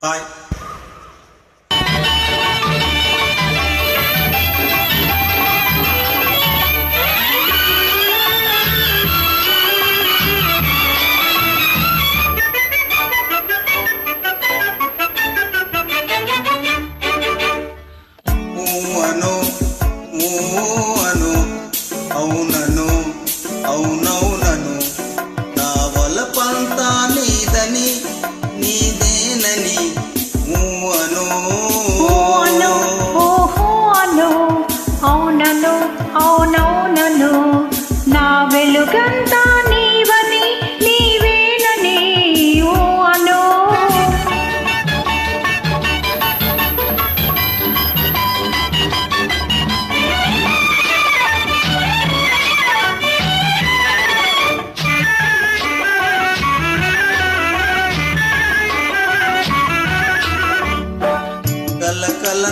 Bye. womb.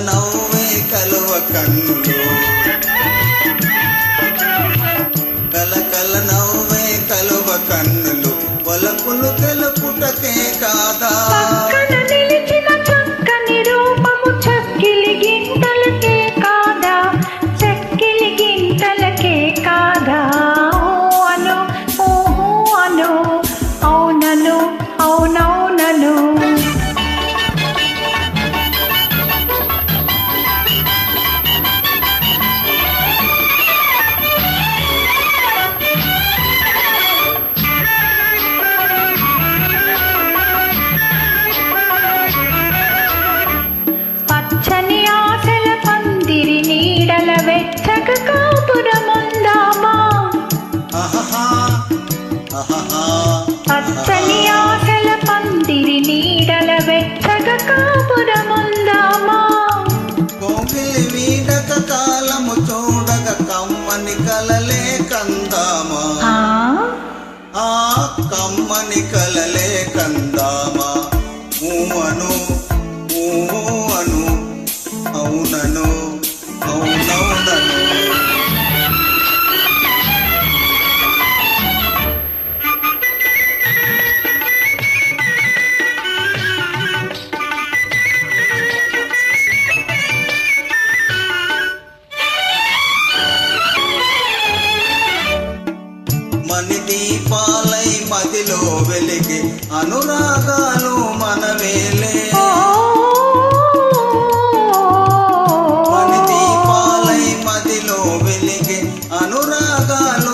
నవ్వే కలువ కన్నులు కాపురముందామా? వీడక కాలము చూడక కమ్మని కలలే కందామా. ఆ? కమ్మని కలలే కందామా. ఊమను ఊ అవునను అవును అగ్ని దీపాలై మదిలో వెలిగి అనురాగాలు మనమేలే. అగ్ని దీపాలై మదిలో వెలిగి అనురాగాలు